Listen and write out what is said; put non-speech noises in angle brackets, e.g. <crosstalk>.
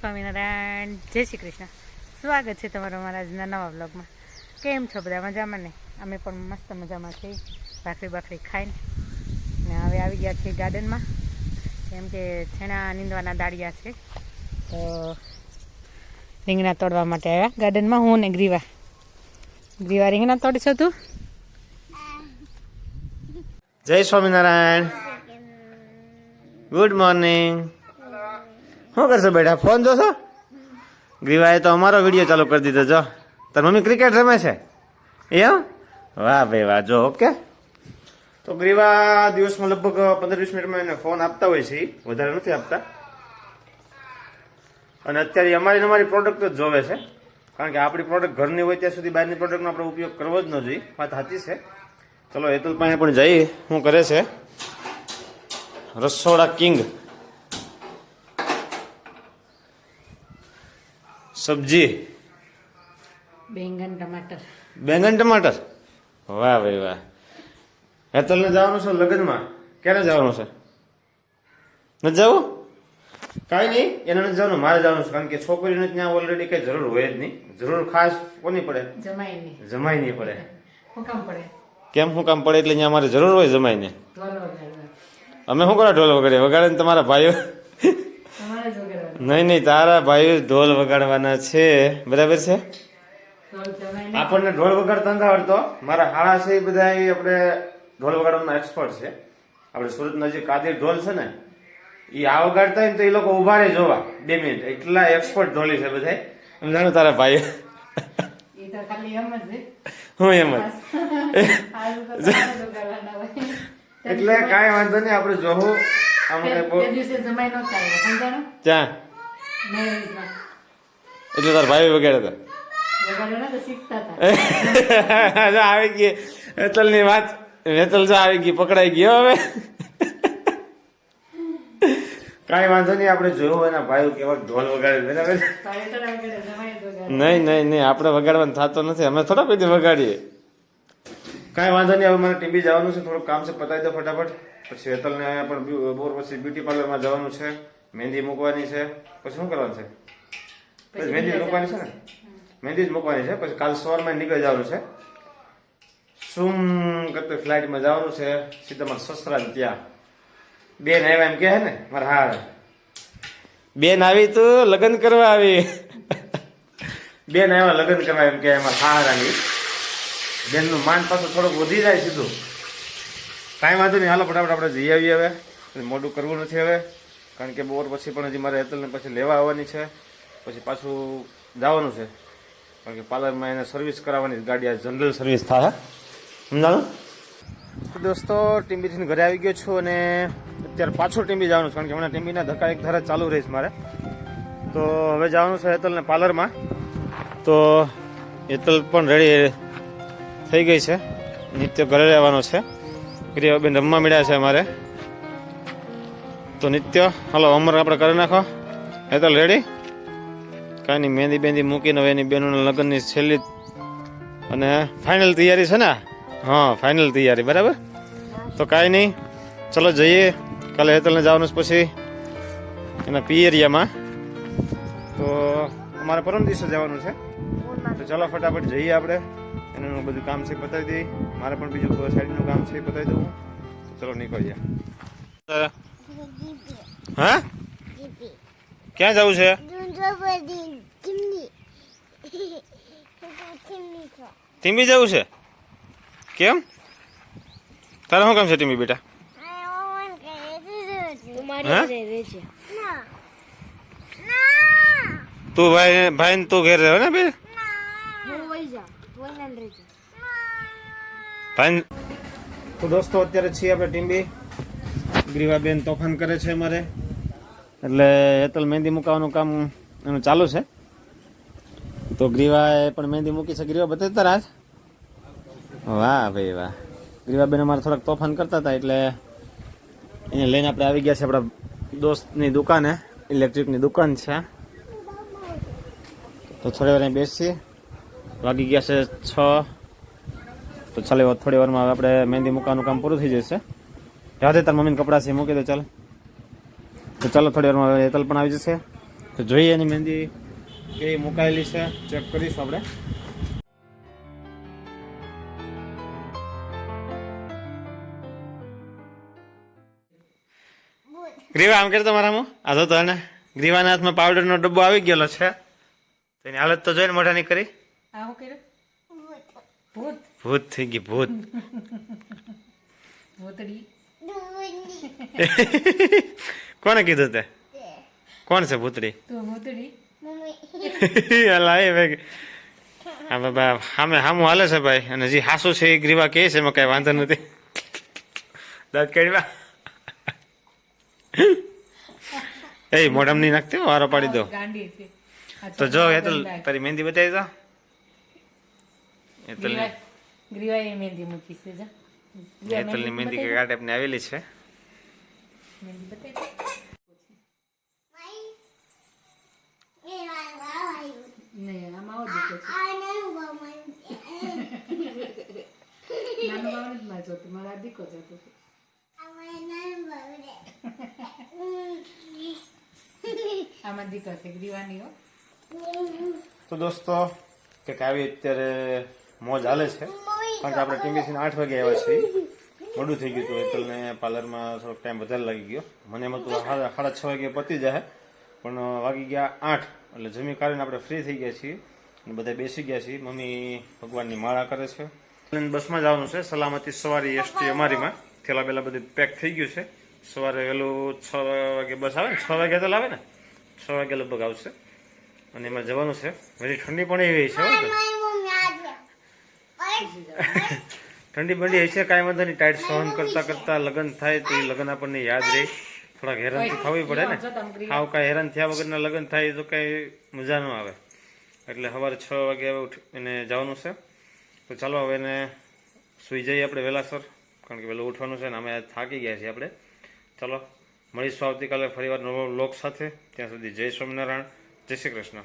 સ્વામિનારાયણ જય શ્રી કૃષ્ણ. સ્વાગત છે તમારું અમારા આજના નવા બ્લોગમાં કેમ છો બધા? મજામાં ને? અમે પણ મસ્ત મજામાં છીએ. ભાખરી ભાખરી ખાઈને. ને હવે આવી ગયા છીએ ગાર્ડનમાં. કેમ કે છેણા નીંદવાના દાળિયા છે. તો રીંગણા તોડવા માટે આવ્યા ગાર્ડનમાં. હું ને ગ્રીવા. ગ્રીવા રીંગણા તોડીશો તું? જય સ્વામિનારાયણ. ગુડ મોર્નિંગ શું કરશો બેટા? ફોન જોશો? ગ્રીવાએ તો અમારો વીડિયો ચાલુ કરી દીધો, જો. તાર મમ્મી ક્રિકેટ રમે છે? એમ? વાહ ભાઈ, વાહ, જો, ઓકે. તો ગ્રીવા દિવસમાં લગભગ પંદર વીસ મિનિટમાં એને ફોન આપતા હોય છે. વધારે નથી આપતા. અને અત્યારે અમારી અમારી પ્રોડક્ટ જ જોવે છે. કારણ કે આપણી પ્રોડક્ટ ઘરની હોય ત્યાં સુધી બહારની પ્રોડક્ટનો આપણે ઉપયોગ કરવો જ ન જોઈએ. વાત સાચી છે. ચલો, હેતુલ પાસે પણ જઈ. શું કરે છે? રસોડા કિંગ. સબ્જી? બેંગન ટમાટર. બેંગન ટમાટર? વાહ ભાઈ વાહ. હેતલને જવાનું છે લગ્નમાં? ક્યારે જવાનું છે? નથી જવું? કાંઈ નહીં એને નથી જવાનું મારે જવાનું છે કારણ કે છોકરીને ત્યાં ઓલરેડી કઈ જરૂર હોય જ નહીં. જરૂર ખાસ કોની પડે? જમાઈ નહીં. જમાઈ નહીં પડે. કામ પડે? કેમ શું કામ પડે એટલે અહીંયા અમારે જરૂર હોય જમાઈને? ઢોલ અમે શું કરો ઢોલ વગાડે વગાડે તમારા ભાઈઓ? નહીં નહીં તારા ભાઈ ઢોલ વગાડવાના છે. બરાબર છે? આપણને ઢોલ વગાડતા નથી આવડતો. મારા હાળા છે એ બધા આપણે ઢોલ વગાડવાના એક્સપર્ટ છે. આપણે સુરત નજીક કાદીર ઢોલ છે ને એ આ વગાડતા હોય ને તો એ લોકો ઊભા રહે જોવા. બે મિનિટ. એટલા એક્સપર્ટ ઢોલી છે બધા સમજાણું તારા છે. હું એમ જ. એટલે કાંઈ વાંધો નહીં આપણે જોવું એટલે તાર ભાઈ વગાડ્યા હતા આવી ગઈ હેતલની વાત હેતલ જો આવી ગઈ પકડાઈ ગયો હવે કાંઈ વાંધો નહીં આપણે જોયું એના ભાઈ કેવા ઢોલ વગાડે બરાબર વગાડે, વગાડે. નહીં નહીં નહીં આપણે વગાડવાનું થતો નથી અમે થોડા પછી વગાડીએ કાંઈ વાંધો નહીં હવે મને ટીવી જવાનું છે થોડુંક કામ છે પતાવી દો ફટાફટ પછી હેતલને પણ બોર પછી બ્યુટી પાર્લરમાં જવાનું છે મહેંદી મૂકવાની છે પછી શું કરવાનું છે? પછી મહેંદી મૂકવાની છે ને? મહેંદી જ મૂકવાની છે પછી કાલ સવારમાં નીકળી જવાનું છે. શું કરતો ફ્લાઇટમાં જવાનું છે સીધા મારા સસરા ત્યાં. બેન આવ્યા એમ કે હે ને મારા હાર. બેન આવી તો લગ્ન કરવા આવી. બેન આવ્યા લગ્ન કરવા એમ કે મારા હાર આવી. બેનનું માન પાછું થોડુંક વધી જાય સીધું. કાંઈ વાંધો નહીં, હાલો ફટાફટ આપણે જઈ આવીએ હવે. એટલે મોડું કરવું નથી હવે, કારણ કે બોર પછી પણ હજી મારે હેતલને પછી લેવા આવવાની છે. પછી પાછું જવાનું છે. કારણ કે પાર્લરમાં એને સર્વિસ કરાવવાની ગાડી આ જનરલ સર્વિસ થાય સમજાણું? દોસ્તો ટીમ્બીથી ઘરે આવી ગયો છું અને અત્યારે પાછું ટીમ્બી જવાનું છે, કારણ કે હમણાં ટીમ્બીના ધક્કા એક ધારા ચાલુ રહીશ મારે. તો હવે જવાનું છે હેતલને પાર્લરમાં. તો હેતલ પણ રેડી થઈ ગઈ છે. નિત્ય ઘરે રહેવાનો છે. ગ્રીવાબેન રમવા મળ્યા છે અમારે. તો નિત્ય, હાલો અમર આપણે કરી નાખો. હેતલ રેડી કાંઈ નહીં, મહેંદી બેંદી મૂકીને હવે એની બહેનોના લગ્નની છેલ્લી અને ફાઇનલ તૈયારી છે ને? હા ફાઇનલ તૈયારી, બરાબર? તો કાંઈ નહીં, ચલો જઈએ. કાલે હેતલને જવાનું છે પછી એના પી એરિયામાં. તો અમારે પરમ દિવસે જવાનું છે. તો ચલો ફટાફટ જઈએ આપણે. એનું બધું કામ છે, પતાવી દઈએ. મારે પણ બીજું સાઈડનું કામ છે એ પતાવી દઉં. તો ચલો નીકળીએ હા? ક્યાં જવું છે? ટીમી જવું છે? કેમ? તારે શું કામ છે ટીમી બેટા? હા? તું ભાઈ ભાઈ તું ઘેર રહ્યો ને બે ભાઈ તો દોસ્તો, અત્યારે છીએ આપણે ટીમ્બી ગ્રીવાબેન તોફાન કરે છે અમારે. એટલે હેતલ મહેંદી મુકાવાનું કામ એનું ચાલુ છે. તો ગ્રીવાએ પણ મહેંદી મૂકી છે. ગ્રીવા બતાવતા તારા વાહ ભાઈ વાહ. ગ્રીવાબેન અમારે થોડાક તોફાન કરતા હતા, એટલે એને લઈને આપણે આવી ગયા છે આપણા દોસ્તની દુકાને. ઇલેક્ટ્રિકની દુકાન છે. તો થોડી વાર બેસીએ. વાગી ગયા છે છ તો ચાલો થોડી વારમાં આપણે મહેંદી મૂકવાનું કામ પૂરું થઈ જશે. રાધે તાર મમ્મીને કપડાં છે મૂકી દે ચાલ. તો ચાલો થોડી વારમાં હેતલ પણ આવી જશે. તો જોઈએ એની મહેંદી કેવી મુકાયેલી છે ચેક કરીશું આપણે. ગ્રીવા આમ કરતો મારામાં? આ તો તને ગ્રીવાના હાથમાં પાવડરનો ડબ્બો આવી ગયેલો છે. તો એની હાલત તો જોઈને મોઢાની કરી. આ કર્યું? ભૂત. ભૂત. થઈ ગઈ ભૂત <laughs> કોને કીધું તે? કોણ છે ભૂતડી? તું <laughs> હા બાબા સામે સામું હાલે છે ભાઈ. અને જે હાસુ છે એ ગ્રીવા કહે છે એમાં કઈ વાંધો નથી. દાંત કાઢવા. એ મોડમ નહીં નાખતી વારો પાડી દો. તો જો એ તો તારી મહેંદી બતાવી દો. એ ગ્રીવા- ગ્રીવાએ મહેંદી મૂકી છે જા. ગ્રીવા મહેંદી કે કઈ આપને આવેલી છે. મહેંદી બતાવી દે. નહીં આમાં આવો દીકો છે. નાનો બાવને જ માં જોતું મારા દીકો જતો હતો. આમાં દીકો છે ગ્રીવાની હો. તો દોસ્તો કે આવી અત્યારે મોજ હાલે છે. કારણ કે આપણે ટીવીસી આઠ વાગે આવ્યા છીએ. મોડું થઈ ગયું હતું. એટલે પાર્લરમાં થોડોક ટાઈમ વધારે લાગી ગયો. મને એમ હતું સાડા છ વાગે પતી જાય પણ વાગી ગયા આઠ. એટલે જમી કાઢીને આપણે ફ્રી થઈ ગયા છીએ. અને બધા બેસી ગયા છીએ. મમ્મી ભગવાનની માળા કરે છે. બસમાં જવાનું છે. સલામતી સવારી એસટી અમારીમાં. થેલા બેલા બધું પેક થઈ ગયું છે. સવારે વહેલું છ વાગે બસ આવે ને? છ વાગે તો લાવે ને? છ વાગે લગભગ આવશે. અને એમાં જવાનું છે. હજી ઠંડી પણ એવી છે બરાબર. <laughs> ઠંડી બંડી હશે, કાંઈ વાંધો નહીં. ટાઈટ સહન કરતા કરતા લગ્ન થાય તો એ લગ્ન આપણને યાદ રહે. થોડાક હેરાન તો થવી પડે ને. આવું કાંઈ હેરાન થયા વગરના લગ્ન થાય તો કાંઈ મજા ન આવે. એટલે સવારે છ વાગે હવે એને જવાનું છે. તો ચાલો હવે એને સુઈ જઈએ આપણે વહેલાસર કારણ કે વહેલું ઉઠવાનું છે ને અમે થાકી ગયા છીએ આપણે. ચાલો, મળીશું આવતીકાલે ફરીવાર નવો લોક સાથે. ત્યાં સુધી જય સ્વામિનારાયણ. જય શ્રી કૃષ્ણ.